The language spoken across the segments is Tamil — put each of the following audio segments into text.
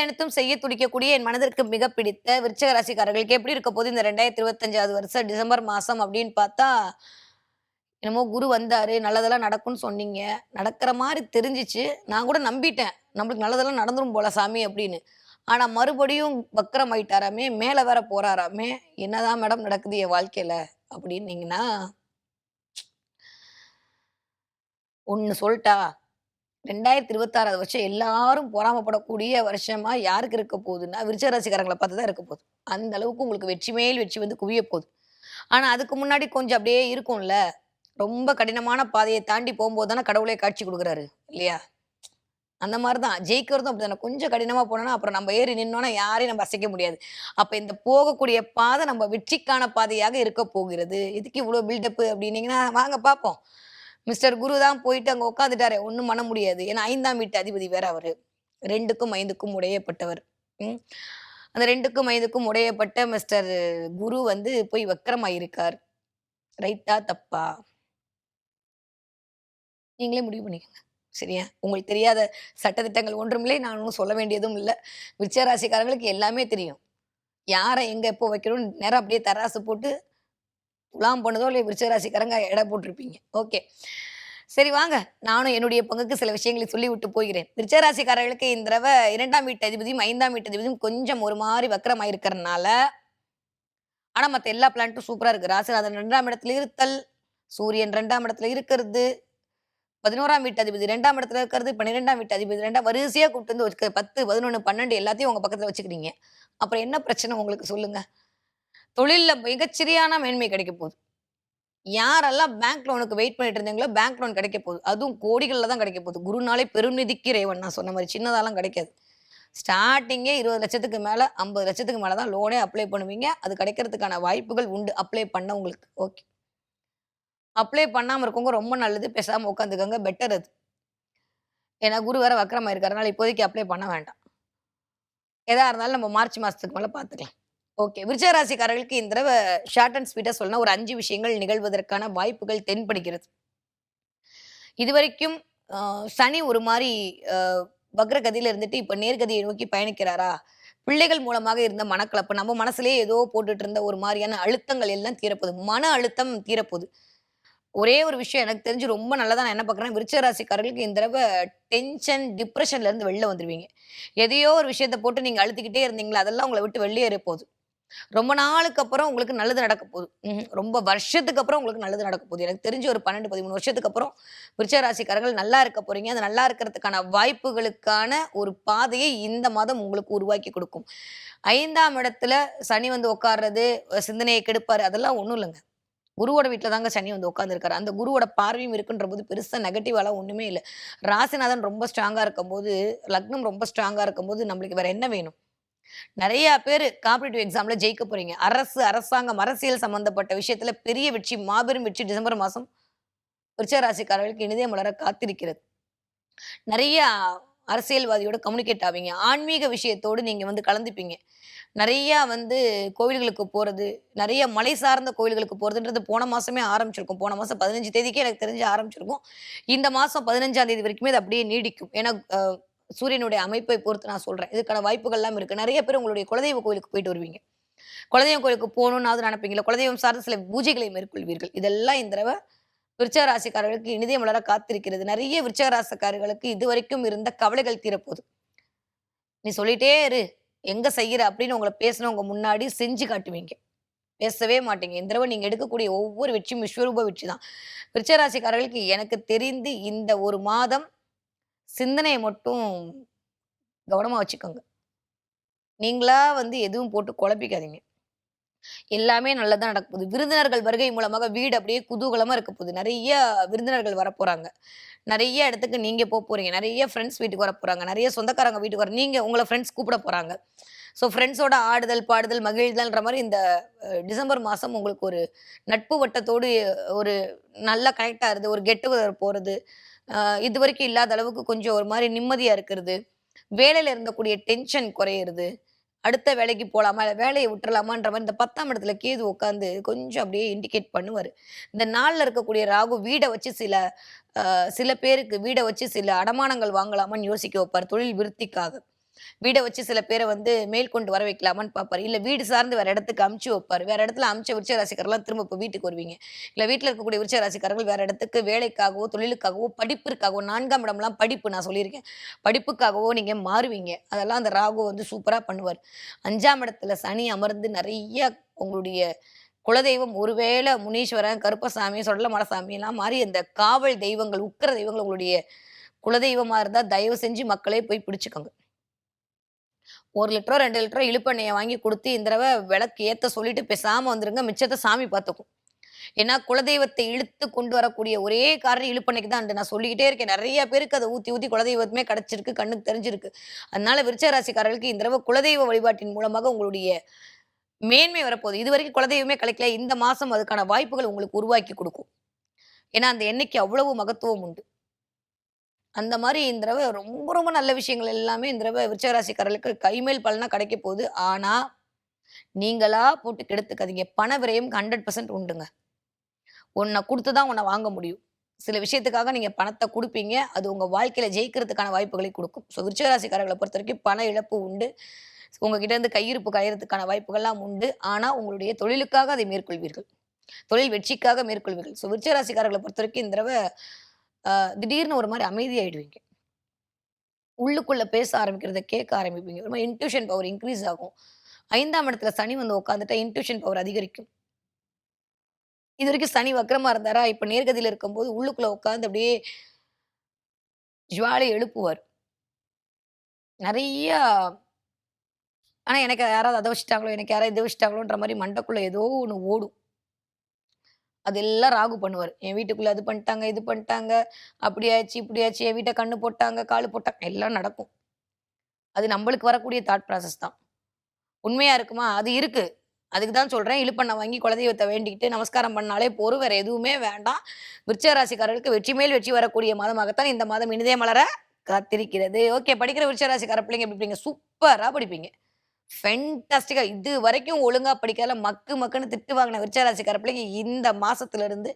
அனைத்தும் செய்ய துடிக்கக்கூடிய என் மனதிற்கு மிக பிடித்த விருச்சக ராசிக்காரர்களுக்கு எப்படி இருக்க போது இந்த ரெண்டாயிரத்தி இருபத்தஞ்சாவது வருஷம் டிசம்பர் மாசம் அப்படின்னு பார்த்தா என்னமோ குரு வந்தாரு நல்லதெல்லாம் நடக்கும்னு சொன்னீங்க. நடக்கிற மாதிரி தெரிஞ்சிச்சு. நான் கூட நம்பிட்டேன். நம்மளுக்கு நல்லதெல்லாம் நடந்துரும் போல சாமி அப்படின்னு. ஆனா மறுபடியும் வக்கரம் ஆயிட்டாராமே மேல வேற போறாராமே என்னதான் மேடம் நடக்குது என் வாழ்க்கையில அப்படின்னீங்கன்னா ஒன்னு சொல்லிட்டா ரெண்டாயிரத்தி இருபத்தாறாவது வருஷம் எல்லாரும் பொறாமப்படக்கூடிய வருஷமா யாருக்கு இருக்க போகுதுன்னா விருச்ச ராசிக்காரங்களை பார்த்து தான் இருக்க போகுது. அந்த அளவுக்கு உங்களுக்கு வெற்றி மேல் வெற்றி வந்து குவிய போகுது. ஆனால் அதுக்கு முன்னாடி கொஞ்சம் அப்படியே இருக்கும்ல. ரொம்ப கடினமான பாதையை தாண்டி போகும்போது தானே கடவுளே காட்சி கொடுக்குறாரு இல்லையா? அந்த மாதிரி தான். ஜெயிக்கிறதும் அப்படிதானே கொஞ்சம் கடினமாக போனோன்னா அப்புறம் நம்ம ஏறி நின்னோன்னா யாரையும் நம்ம அசைக்க முடியாது. அப்போ இந்த போகக்கூடிய பாதை நம்ம வெற்றிக்கான பாதையாக இருக்க போகிறது. எதுக்கு இவ்வளோ பில்டப்பு அப்படின்னீங்கன்னா வாங்க பார்ப்போம். மிஸ்டர் குரு தான் போயிட்டு அங்கே உட்காந்துட்டாரு ஒன்றும் பண்ண முடியாது. ஏன்னா ஐந்தாம் வீட்டு அதிபதி வேற அவர். ரெண்டுக்கும் ஐந்துக்கும் உடையப்பட்டவர். ம். அந்த ரெண்டுக்கும் ஐந்துக்கும் உடையப்பட்ட மிஸ்டர் குரு வந்து போய் வக்கரமாயிருக்கார். ரைட்டா தப்பா? நீங்களே முடிவு பண்ணிக்கோங்க. சரியா? உங்களுக்கு தெரியாத சட்டத்திட்டங்கள் ஒன்றுமில்லை. நான் ஒன்றும் சொல்ல வேண்டியதும் இல்லை. விருச்சராசிக்காரங்களுக்கு எல்லாமே தெரியும். யாரை எங்கே எப்போ வைக்கணும்னு நேரம் அப்படியே தராசு போட்டு துலாம் போனதோ இல்லை விருச்சராசிக்காரங்க எடை போட்டிருப்பீங்க. ஓகே. சரி வாங்க. நானும் என்னுடைய பங்குக்கு சில விஷயங்களை சொல்லி விட்டு போகிறேன். விருச்சராசிக்காரர்களுக்கு இந்த தடவை இரண்டாம் வீட்டு அதிபதியும் ஐந்தாம் வீட்டு அதிபதியும் கொஞ்சம் ஒரு மாதிரி வக்கரமாக இருக்கிறதுனால ஆனால் மற்ற எல்லா பிளான்ட்டும் சூப்பராக இருக்குது ராசிநாதன் ரெண்டாம் இடத்துல இருத்தல் சூரியன் ரெண்டாம் இடத்துல இருக்கிறது பதினோராம் வீட்டு அதிபதி ரெண்டாம் இடத்துல இருக்கிறது பன்னிரெண்டாம் வீட்டு அதிபதி ரெண்டாம் வரிசையாக கூப்பிட்டு வந்து வச்சுக்க பத்து பதினொன்று பன்னெண்டு எல்லாத்தையும் உங்கள் பக்கத்தில் வச்சுக்கிறீங்க. அப்புறம் என்ன பிரச்சனை உங்களுக்கு சொல்லுங்கள் தொழிலில் மிகச்சிறியான மேன்மை கிடைக்க போகுது. யாரெல்லாம் பேங்க் லோனுக்கு வெயிட் பண்ணிட்டு இருந்தீங்களோ பேங்க் லோன் கிடைக்க போகுது. அதுவும் கோடிகளில் தான் கிடைக்க போகுது. குருநாளே பெருநிதிக்கு ரேவன் நான் சொன்ன மாதிரி சின்னதாலாம் கிடைக்காது. ஸ்டார்டிங்கே இருபது லட்சத்துக்கு மேலே ஐம்பது லட்சத்துக்கு மேலே தான் லோனே அப்ளை பண்ணுவீங்க. அது கிடைக்கிறதுக்கான வாய்ப்புகள் உண்டு. அப்ளை பண்ண உங்களுக்கு ஓகே அப்ளை பண்ணாமல் இருக்கவங்க ரொம்ப நல்லது. பேசாமல் உட்காந்துக்கோங்க. பெட்டர் அது. ஏன்னா குரு வேற வக்கரமாக இருக்கிறதுனால இப்போதைக்கு அப்ளை பண்ண வேண்டாம். எதாக இருந்தாலும் நம்ம மார்ச் மாதத்துக்கு மேலே பார்த்துக்கலாம். ஓகே. விருச்சராசிக்காரர்களுக்கு இந்த தடவை ஷார்ட் அண்ட் ஸ்வீட்டா சொல்லணும் ஒரு அஞ்சு விஷயங்கள் நிகழ்வதற்கான வாய்ப்புகள் தென்படுகிறது. இதுவரைக்கும் சனி ஒரு மாதிரி ஆஹ், வக்ரகதியில இருந்துட்டு இப்ப நேர்கதியை நோக்கி பயணிக்கிறாரா? பிள்ளைகள் மூலமாக இருந்த மனக்கலப்பு நம்ம மனசுலயே ஏதோ போட்டுட்டு இருந்த ஒரு மாதிரியான அழுத்தங்கள் எல்லாம் தீரப்போகுது. மன அழுத்தம் தீரப்போகுது. ஒரே ஒரு விஷயம் எனக்கு தெரிஞ்சு ரொம்ப நல்லதா நான் என்ன பார்க்குறேன் விருச்சராசிக்காரர்களுக்கு இந்த தடவை டென்ஷன் டிப்ரெஷன்ல இருந்து வெளில வந்துருவீங்க. எதையோ ஒரு விஷயத்த போட்டு நீங்க அழுத்திக்கிட்டே இருந்தீங்களா அதெல்லாம் உங்களை விட்டு வெளியேற போகுது. ரொம்ப நாளுக்கு அப்புறம் உங்களுக்கு நல்லது நடக்க போகுது. ரொம்ப வருஷத்துக்கு அப்புறம் உங்களுக்கு நல்லது நடக்க போகுது. எனக்கு தெரிஞ்சு ஒரு பன்னெண்டு பதிமூணு வருஷத்துக்கு அப்புறம் விருச்சக ராசிக்காரர்கள் நல்லா இருக்க போறீங்க. அது நல்லா இருக்கிறதுக்கான வாய்ப்புகளுக்கான ஒரு பாதையை இந்த மாதம் உங்களுக்கு உருவாக்கி கொடுக்கும். ஐந்தாம் இடத்துல சனி வந்து உட்கார்றது சிந்தனையை கெடுப்பாரு அதெல்லாம் ஒன்றும் இல்லைங்க. குருவோட வீட்டில் தாங்க சனி வந்து உட்காந்துருக்காரு அந்த குருவோட பார்வையும் இருக்குன்ற போது பெருசாக நெகட்டிவாலாம் ஒன்றுமே இல்லை. ராசிநாதன் ரொம்ப ஸ்ட்ராங்காக இருக்கும்போது லக்னம் ரொம்ப ஸ்ட்ராங்காக இருக்கும்போது நம்மளுக்கு வேற என்ன வேணும்? நிறைய பேர் காம்படிட்டிவ் எக்ஸாம்ல ஜெயிக்க போறீங்க. அரசு அரசாங்கம் அரசியல் சம்பந்தப்பட்ட விஷயத்துல பெரிய வெற்றி மாபெரும் வெற்றி டிசம்பர் மாசம் விருச்சராசிக்காரர்களுக்கு இனிதே மலர காத்திருக்கிறது. நிறைய அரசியல்வாதியோட கம்யூனிகேட் ஆவீங்க. ஆன்மீக விஷயத்தோடு நீங்க வந்து கலந்துப்பீங்க. நிறைய வந்து கோவில்களுக்கு போறது நிறைய மலை சார்ந்த கோவில்களுக்கு போறதுன்றது போன மாசமே ஆரம்பிச்சிருக்கும். போன மாசம் பதினஞ்சு தேதிக்கே எனக்கு தெரிஞ்சு ஆரம்பிச்சிருக்கும். இந்த மாசம் பதினஞ்சாம் தேதி வரைக்குமே அது அப்படியே நீடிக்கும். ஏன்னா சூரியனுடைய அமைப்பை பொறுத்து நான் சொல்றேன். இதுக்கான வாய்ப்புகள்லாம் இருக்குது இருக்கு. நிறைய பேர் உங்களுடைய குலதெய்வ கோயிலுக்கு போயிட்டு வருவீங்க. குலதெய்வம் கோயிலுக்கு போகணும்னாவது நினைப்பீங்களா குலதெய்வம் சார்ந்த சில பூஜைகளை மேற்கொள்வீர்கள். இதெல்லாம் இந்த தடவை விருச்சக ராசிக்காரர்களுக்கு இனிதே மலர காத்திருக்கிறது. நிறைய விருச்சக ராசிக்காரர்களுக்கு இதுவரைக்கும் இருந்த கவலைகள் தீரப்போகுது. நீ சொல்லிட்டே இரு. எங்க செய்யற அப்படின்னு உங்களை பேசினவங்க முன்னாடி செஞ்சு காட்டுவீங்க. பேசவே மாட்டீங்க. இந்த தடவை நீங்க எடுக்கக்கூடிய ஒவ்வொரு வெற்றியும் விஸ்வரூப வெற்றி தான். விருச்சராசிக்காரர்களுக்கு எனக்கு தெரிந்து இந்த ஒரு மாதம் சிந்தனையை மட்டும் கவனமாக வச்சுக்கோங்க. நீங்களா வந்து எதுவும் போட்டு குழப்பிக்காதீங்க. எல்லாமே நல்லதாக நடக்க போகுது. விருந்தினர்கள் வருகை மூலமாக வீடு அப்படியே குதூகலமாக இருக்க போகுது. நிறைய விருந்தினர்கள் வர நிறைய இடத்துக்கு நீங்கள் போக போகிறீங்க நிறைய ஃப்ரெண்ட்ஸ் வீட்டுக்கு வர போகிறாங்க நிறைய சொந்தக்காரங்க வீட்டுக்கு வர நீங்கள் உங்களை ஃப்ரெண்ட்ஸ் கூப்பிட போகிறாங்க ஸோ ஃப்ரெண்ட்ஸோட ஆடுதல் பாடுதல் மகிழ்தல்ன்ற மாதிரி இந்த டிசம்பர் மாதம் உங்களுக்கு ஒரு நட்பு வட்டத்தோடு ஒரு நல்ல கனெக்ட் ஆகுறது ஒரு கெட்டு போகிறது இது வரைக்கும் இல்லாத அளவுக்கு கொஞ்சம் ஒரு மாதிரி நிம்மதியாக இருக்கிறது. வேலையில் இருந்தக்கூடிய டென்ஷன் குறையிறது. அடுத்த வேலைக்கு போகலாமா இல்லை வேலையை விட்டுறலாமான்ற மாதிரி இந்த பத்தாம் இடத்துல கேது உட்காந்து கொஞ்சம் அப்படியே இண்டிகேட் பண்ணுவார். இந்த நாளில் இருக்கக்கூடிய ராகு வீடை வச்சு சில சில பேருக்கு வீடை வச்சு சில அடமானங்கள் வாங்கலாமான்னு யோசிக்க வைப்பார் தொழில் விருத்திக்காக. வீடை வச்சு சில பேரை வந்து மேல் கொண்டு வர வைக்கலாமான்னு பார்ப்பார். இல்லை வீடு சார்ந்து வேற இடத்துக்கு அமுச்சு வைப்பார். வேற இடத்துல அமுச்ச விருச்ச ராசிக்காரெல்லாம் திரும்ப இப்போ வீட்டுக்கு வருவீங்க. இல்லை வீட்டில் இருக்கக்கூடிய விருச்ச ராசிக்காரர்கள் வேற இடத்துக்கு வேலைக்காகவோ தொழிலுக்காகவோ படிப்பிற்காகவோ நான்காம் இடம்லாம் படிப்பு நான் சொல்லியிருக்கேன். படிப்புக்காகவோ நீங்கள் மாறுவீங்க. அதெல்லாம் அந்த ராகு வந்து சூப்பராக பண்ணுவார். அஞ்சாம் இடத்துல சனி அமர்ந்து நிறைய உங்களுடைய குலதெய்வம் ஒருவேளை முனீஸ்வரன் கருப்பசாமி சொடலமலசாமி எல்லாம் மாதிரி அந்த காவல் தெய்வங்கள் உக்கிர தெய்வங்கள் உங்களுடைய குலதெய்வமாக இருந்தால் தயவு செஞ்சு மக்களே போய் பிடிச்சிக்கோங்க. ஒரு லிட்டரோ ரெண்டு லிட்டரோ இழுப்பெண்ணெயை வாங்கி கொடுத்து இந்த தடவை விளக்கு ஏற்ற சொல்லிட்டு பேசாமல் வந்துருங்க. மிச்சத்தை சாமி பார்த்துக்கும். ஏன்னா குலதெய்வத்தை இழுத்து கொண்டு வரக்கூடிய ஒரே காரணம் இழுப்பெண்ணைக்கு தான். நான் சொல்லிக்கிட்டே இருக்கேன். நிறைய பேருக்கு அதை ஊற்றி ஊற்றி குலதெய்வத்துமே கிடச்சிருக்கு கண்ணுக்கு தெரிஞ்சிருக்கு. அதனால விருச்ச ராசிக்காரர்களுக்கு இந்த தடவை குலதெய்வ வழிபாட்டின் மூலமாக உங்களுடைய மேன்மை வரப்போகுது. இது வரைக்கும் குலதெய்வமே கிடைக்கல. இந்த மாதம் அதுக்கான வாய்ப்புகள் உங்களுக்கு உருவாக்கி கொடுக்கும். ஏன்னா அந்த எண்ணெய்க்கு அவ்வளவு மகத்துவம் உண்டு. அந்த மாதிரி இந்த தடவை ரொம்ப ரொம்ப நல்ல விஷயங்கள் எல்லாமே இந்த தடவை விருச்சகராசிக்காரர்களுக்கு கைமேல் பலனா கிடைக்க போகுது. ஆனால் நீங்களா போட்டு கெடுத்துக்காதீங்க. பண விரயம் ஹண்ட்ரட் பர்சன்ட் உண்டுங்க. உன்னை கொடுத்து தான் உன்னை வாங்க முடியும். சில விஷயத்துக்காக நீங்கள் பணத்தை கொடுப்பீங்க. அது உங்கள் வாழ்க்கையில் ஜெயிக்கிறதுக்கான வாய்ப்புகளை கொடுக்கும். ஸோ விருச்சகராசிக்காரர்களை பொறுத்த வரைக்கும் பண இழப்பு உண்டு. உங்ககிட்ட இருந்து கையிருப்பு களையறதுக்கான வாய்ப்புகள்லாம் உண்டு. ஆனால் உங்களுடைய தொழிலுக்காக அதை மேற்கொள்வீர்கள். தொழில் வெற்றிக்காக மேற்கொள்வீர்கள். ஸோ விருச்சகராசிக்காரர்களை பொறுத்த வரைக்கும் இந்த தடவை திடீர்னு ஒரு மாதிரி அமைதியாயிடுவீங்க. உள்ளுக்குள்ள பேச ஆரம்பிக்கிறத கேட்க ஆரம்பிப்பீங்க. ஒரு மாதிரி இன்ட்யூஷன் பவர் இன்க்ரீஸ் ஆகும். ஐந்தாம் இடத்துல சனி வந்து உட்காந்துட்டா இன்ட்யூஷன் பவர் அதிகரிக்கும். இது வரைக்கும் சனி வக்கரமா இருந்தாரா? இப்ப நேர்கதியில இருக்கும்போது உள்ளுக்குள்ள உட்காந்து அப்படியே ஜுவாலை எழுப்புவார். நிறைய ஆனா எனக்கு யாராவது அதை வச்சுட்டாங்களோ எனக்கு யாராவது இதை வச்சுட்டாங்களோன்ற மாதிரி மண்டக்குள்ள ஏதோ ஒன்று ஓடும். அதெல்லாம் ராகு பண்ணுவார். என் வீட்டுக்குள்ளே அது பண்ணிட்டாங்க இது பண்ணிட்டாங்க அப்படி ஆச்சு இப்படி ஆச்சு என் வீட்டை கண்ணு போட்டாங்க காலு போட்டாங்க எல்லாம் நடக்கும். அது நம்மளுக்கு வரக்கூடிய தாட் ப்ராசஸ் தான். உண்மையாக இருக்குமா? அது இருக்குது அதுக்கு தான் சொல்கிறேன் இழுப்பண்ணை வாங்கி குலதெய்வத்தை வேண்டிக்கிட்டு நமஸ்காரம் பண்ணாலே போரும் வேறு எதுவுமே வேண்டாம். விருச்சிக ராசிக்காரர்களுக்கு வெற்றி மேல் வெற்றி வரக்கூடிய மாதமாகத்தான் இந்த மாதம் இனிதே மலர காத்திருக்கிறது. ஓகே படிக்கிற விருச்சிக ராசிக்கார பிள்ளைங்க எப்படி படிப்பீங்க சூப்பராக படிப்பீங்க. ஃபென்டாஸ்டிக்கா இது வரைக்கும் ஒழுங்கா படிக்காத மக்கு மக்குன்னு திட்டு வாங்கின விருச்சராசிக்கார பிள்ளைக்கு பிள்ளைங்க இந்த மாசத்துல இருந்து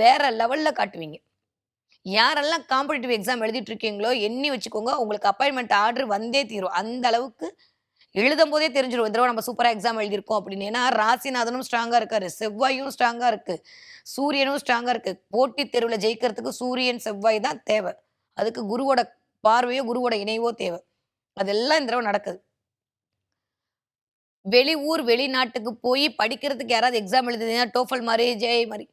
வேற லெவல்ல காட்டுவீங்க. யாரெல்லாம் காம்படிட்டிவ் எக்ஸாம் எழுதிட்டு இருக்கீங்களோ எண்ணி வச்சுக்கோங்க. உங்களுக்கு அப்பாயின்மெண்ட் ஆர்டர் வந்தே தீரும். அந்த அளவுக்கு எழுதும் போதே தெரிஞ்சிடும் இந்த தடவை நம்ம சூப்பராக எக்ஸாம் எழுதியிருக்கோம் அப்படின்னு. ஏன்னா ராசிநாதனும் ஸ்ட்ராங்காக இருக்காரு. செவ்வாயும் ஸ்ட்ராங்காக இருக்குது சூரியனும் ஸ்ட்ராங்காக இருக்குது போட்டித் தெருவில் ஜெயிக்கிறதுக்கு சூரியன் செவ்வாய் தான் தேவை. அதுக்கு குருவோட பார்வையோ குருவோட இணைவோ தேவை. அதெல்லாம் இந்த தடவை நடக்குது. வெளியூர் வெளிநாட்டுக்கு போய் படிக்கிறதுக்கு யாராவது எக்ஸாம் எழுதுறீங்கன்னா டோஃபல் மாதிரி ஜேஐ மாதிரி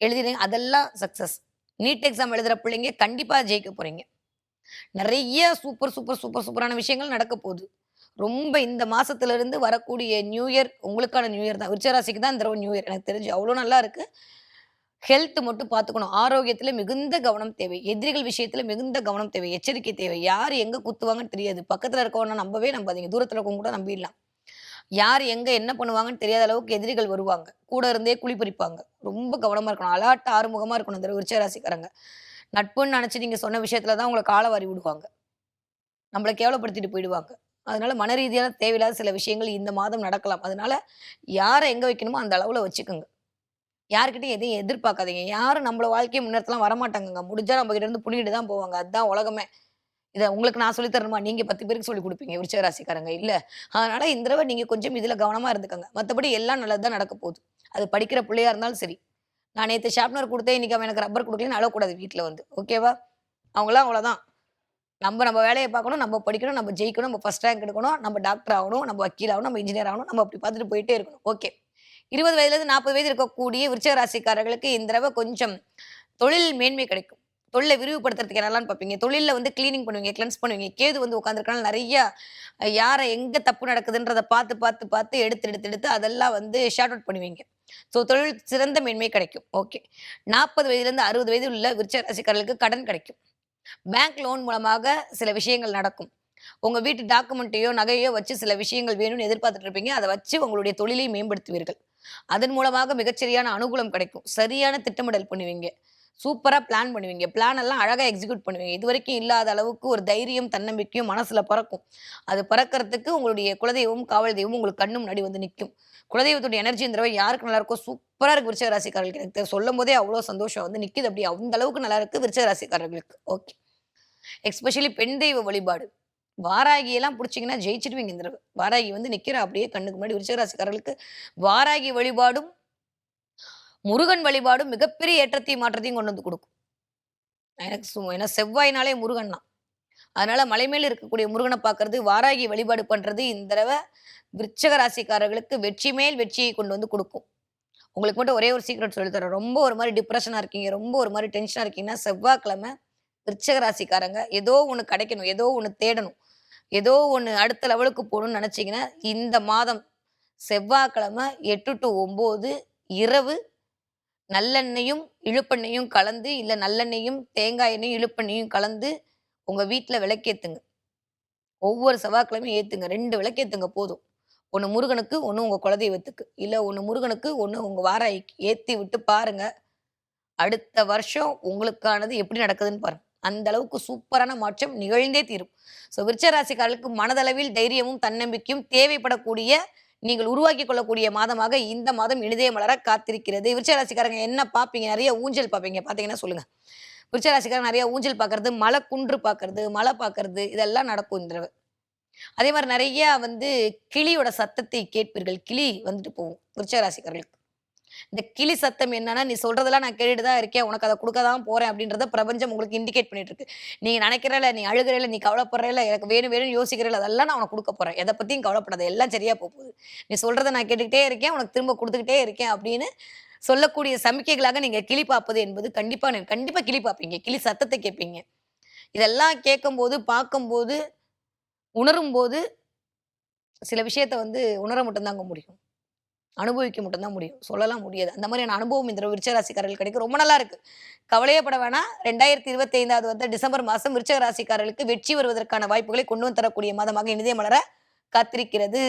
எழுதுறீங்க அதெல்லாம் சக்ஸஸ் நீட் எக்ஸாம் எழுதுகிற பிள்ளைங்க கண்டிப்பாக ஜெயிக்க போகிறீங்க நிறைய சூப்பர் சூப்பர் சூப்பர் சூப்பரான விஷயங்கள் நடக்க போகுது. ரொம்ப இந்த மாதத்துலேருந்து வரக்கூடிய நியூ இயர் உங்களுக்கான நியூ இயர் தான். விருச்சராசிக்கு தான் இந்த தடவை நியூ இயர் எனக்கு தெரிஞ்சு அவ்வளோ நல்லா இருக்குது ஹெல்த் மட்டும் பார்த்துக்கணும். ஆரோக்கியத்தில் மிகுந்த கவனம் தேவை. எதிரிகள் விஷயத்தில் மிகுந்த கவனம் தேவை. எச்சரிக்கை தேவை. யார் எங்கே குத்துவாங்கன்னு தெரியாது. பக்கத்தில் இருக்கவன நம்பவே நம்பாதீங்க. தூரத்தில் இருக்கவங்க கூட நம்பிடலாம். யார் எங்கே என்ன பண்ணுவாங்கன்னு தெரியாத அளவுக்கு எதிரிகள் வருவாங்க. கூட இருந்தே குளிப்பறிப்பாங்க ரொம்ப கவனமாக இருக்கணும். அலாட்ட ஆறுமுகமாக இருக்கணும் இந்த விருச்ச நட்புன்னு நினச்சி நீங்கள் சொன்ன விஷயத்துல தான் உங்களை காலை வாரி விடுவாங்க. நம்மளை கேவலப்படுத்திட்டு போயிடுவாங்க. அதனால மன ரீதியான தேவையில்லாத சில விஷயங்கள் இந்த மாதம் நடக்கலாம். அதனால யாரை எங்கே வைக்கணுமோ அந்த அளவில் வச்சுக்கோங்க. யாருக்கிட்டையும் எதையும் எதிர்பார்க்காதீங்க. யாரும் நம்மளோட வாழ்க்கையை முன்னேறலாம் வரமாட்டாங்கங்க. முடிஞ்சால் நம்ம கிட்ட இருந்து புனிட்டு தான் போவாங்க. அதுதான் உலகமே. இதை உங்களுக்கு நான் சொல்லி தரணுமா? நீங்க பத்து பேருக்கு சொல்லி கொடுப்பீங்க விருச்சக ராசிக்காரங்க இல்ல. அதனால இந்த தடவை நீங்க கொஞ்சம் இதுல கவனமா இருந்துக்கங்க. மற்றபடி எல்லாம் நல்லதுதான் நடக்க போகுது. அது படிக்கிற பிள்ளையா இருந்தாலும் சரி. நான் நேற்று ஷார்ப்னர் கொடுத்தேன் இன்னைக்கு அவன் எனக்கு ரப்பர் கொடுக்கலன்னு அழக்கூடாது வீட்டில் வந்து. ஓகேவா அவங்களாம் அவ்வளோதான் நம்ம நம்ம வேலையை பார்க்கணும் நம்ம படிக்கணும் நம்ம ஜெயிக்கணும் நம்ம ஃபர்ஸ்ட் ரேங்க் எடுக்கணும் நம்ம டாக்டர் ஆகணும் நம்ம வக்கீல் ஆகணும் நம்ம இன்ஜினியர் ஆகணும் நம்ம அப்படி பார்த்துட்டு போயிட்டே இருக்கணும். ஓகே இருபது வயதுலேருந்து நாற்பது வயது இருக்கக்கூடிய விருச்சக ராசிக்காரர்களுக்கு இந்த தடவை கொஞ்சம் தொழில் மேன்மை கிடைக்கும். தொழிலை விரிவுபடுத்துறதுக்கு என்னெல்லாம் பார்ப்பீங்க? தொழிலில் வந்து க்ளீனிங் பண்ணுவீங்க கிளென்ஸ் பண்ணுவீங்க கேது வந்து உட்காந்துருக்கனால நிறைய யாரை எங்கே தப்பு நடக்குதுன்றதை பார்த்து பார்த்து பார்த்து எடுத்து எடுத்து எடுத்து அதெல்லாம் வந்து ஷார்ட் அவுட் பண்ணுவீங்க. ஸோ தொழில் சிறந்த மேன்மை கிடைக்கும். ஓகே நாற்பது வயதுலேருந்து அறுபது வயது உள்ள விருச்ச ராசிக்காரர்களுக்கு கடன் கிடைக்கும். பேங்க் லோன் மூலமாக சில விஷயங்கள் நடக்கும். உங்கள் வீட்டு டாக்குமெண்ட்டையோ நகையோ வச்சு சில விஷயங்கள் வேணும்னு எதிர்பார்த்துட்டு இருப்பீங்க. அதை வச்சு உங்களுடைய தொழிலை மேம்படுத்துவீர்கள். அதன் மூலமாக மிகச்சரியான அனுகூலம் கிடைக்கும். சரியான திட்டமிடல் பண்ணுவீங்க. சூப்பராக பிளான் பண்ணுவீங்க. பிளான் எல்லாம் அழகாக எக்ஸிக்யூட் பண்ணுவீங்க. இது வரைக்கும் இல்லாத அளவுக்கு ஒரு தைரியம் தன்னம்பிக்கையும் மனசில் பறக்கும். அது பறக்கிறதுக்கு உங்களுடைய குலதெய்வம் காவல் தெய்வம் உங்களுக்கு கண்ணு முன்னாடி வந்து நிற்கும் குலதெய்வத்துடைய எனர்ஜி இந்த தடவை யாருக்கு நல்லா இருக்கோ சூப்பராக இருக்குது விருச்சக ராசிக்காரர்களுக்கு எனக்கு சொல்லும் போதே அவ்வளோ சந்தோஷம் வந்து நிற்கிது அப்படி அந்த அளவுக்கு நல்லா இருக்குது விருச்சக ராசிக்காரர்களுக்கு ஓகே எக்ஸ்பெஷலி பெண் தெய்வ வழிபாடு. வாராகியெல்லாம் பிடிச்சிங்கன்னா ஜெயிச்சிடுவீங்க இந்த தடவை. வாராகி வந்து நிற்கிற அப்படியே கண்ணுக்கு முன்னாடி விருச்சகராசிக்காரர்களுக்கு. வாராகி வழிபாடும் முருகன் வழிபாடும் மிகப்பெரிய ஏற்றத்தையும் மாற்றத்தையும் கொண்டு வந்து கொடுக்கும். எனக்கு சும்மா ஏன்னா செவ்வாய்னாலே முருகன் தான். அதனால மலை மேல் இருக்கக்கூடிய முருகனை பார்க்கறது வாராகி வழிபாடு பண்றது இந்த தடவை விருச்சக ராசிக்காரர்களுக்கு வெற்றி மேல் வெற்றியை கொண்டு வந்து கொடுக்கும். உங்களுக்கு மட்டும் ஒரே ஒரு சீக்ரெட் சொல்லித்தரேன் ரொம்ப ஒரு மாதிரி டிப்ரெஷனாக இருக்கீங்க ரொம்ப ஒரு மாதிரி டென்ஷனாக இருக்கீங்கன்னா செவ்வாய்க்கிழமை விருச்சக ராசிக்காரங்க ஏதோ ஒன்று கிடைக்கணும் ஏதோ ஒன்று தேடணும் ஏதோ ஒன்று அடுத்த லெவலுக்கு போகணும்னு நினச்சிங்கன்னா இந்த மாதம் செவ்வாய்க்கிழமை எட்டு டு ஒம்பது இரவு நல்லெண்ணெயும் இழுப்பெண்ணையும் கலந்து இல்லை நல்லெண்ணெயும் தேங்காய் எண்ணெயும் இழுப்பெண்ணையும் கலந்து உங்கள் வீட்டில் விளக்கேத்துங்க. ஒவ்வொரு செவ்வாய்க்கிழமையும் ஏற்றுங்க ரெண்டு விளக்கேத்துங்க போதும். ஒன்று முருகனுக்கு ஒன்று உங்கள் குலதெய்வத்துக்கு. இல்லை ஒன்று முருகனுக்கு ஒன்று உங்கள் வாராய்க்கு ஏற்றி விட்டு பாருங்க. அடுத்த வருஷம் உங்களுக்கானது எப்படி நடக்குதுன்னு பாருங்கள் அந்த அளவுக்கு சூப்பரான மாற்றம் நிகழ்ந்தே தீரும். ஸோ விருச்சராசிக்காரர்களுக்கு மனதளவில் தைரியமும் தன்னம்பிக்கையும் தேவைப்படக்கூடிய நீங்கள் உருவாக்கி கொள்ளக்கூடிய மாதமாக இந்த மாதம் இனிதே மலர காத்திருக்கிறது. விருச்சராசிக்காரங்க என்ன பார்ப்பீங்க? நிறைய ஊஞ்சல் பார்ப்பீங்க. பார்த்தீங்கன்னா சொல்லுங்க. விருச்சராசிக்காரங்க நிறைய ஊஞ்சல் பார்க்கறது மலை குன்று பார்க்கறது மலை பார்க்கறது இதெல்லாம் நடக்கும் இந்த அதே மாதிரி நிறைய வந்து கிளியோட சத்தத்தை கேட்பீர்கள். கிளி வந்துட்டு போகும். விருச்சராசிக்காரர்களுக்கு இந்த கிளி சத்தம் என்னன்னா நீ சொல்றதெல்லாம் நான் கேட்டுட்டு தான் இருக்கேன். உனக்கு அதை கொடுக்க தான் போறேன் அப்படின்றத பிரபஞ்சம் உங்களுக்கு இண்டிகேட் பண்ணிட்டு இருக்கு. நீ நினைக்கிறல நீ அழுகிறல நீ கவலைப்படுறல எனக்கு வேணும் வேணும் யோசிக்கிறல அதெல்லாம் நான் உனக்கு கொடுக்க போறேன். எதை பத்தியும் கவலைப்படாத எல்லாம் சரியா போகுது. நீ சொல்றதை நான் கேட்டுக்கிட்டே இருக்கேன் உனக்கு திரும்ப கொடுத்துக்கிட்டே இருக்கேன் அப்படின்னு சொல்லக்கூடிய சமிக்கைகளாக நீங்க கிளி பார்ப்பது என்பது கண்டிப்பா நீ- கண்டிப்பா கிளி பார்ப்பீங்க. கிளி சத்தத்தை கேட்பீங்க. இதெல்லாம் கேட்கும்போது பார்க்கும்போது உணரும்போது சில விஷயத்த வந்து உணர மட்டும்தாங்க முடியும். அனுபவிக்க மட்டும்தான் முடியும். சொல்லலாம் முடியாது. அந்த மாதிரியான அனுபவம் இந்த விருச்சராசிக்காரர்கள் கிடைக்கும். ரொம்ப நல்லா இருக்கு. கவலையே பட வேணாம். ரெண்டாயிரத்தி இருபத்தி ஐந்தாவது வந்து டிசம்பர் மாதம் விருச்சகராசிக்காரர்களுக்கு வெற்றி வருவதற்கான வாய்ப்புகளை கொண்டு வந்து தரக்கூடிய மாதமாக இனிதே மலர காத்திருக்கிறது.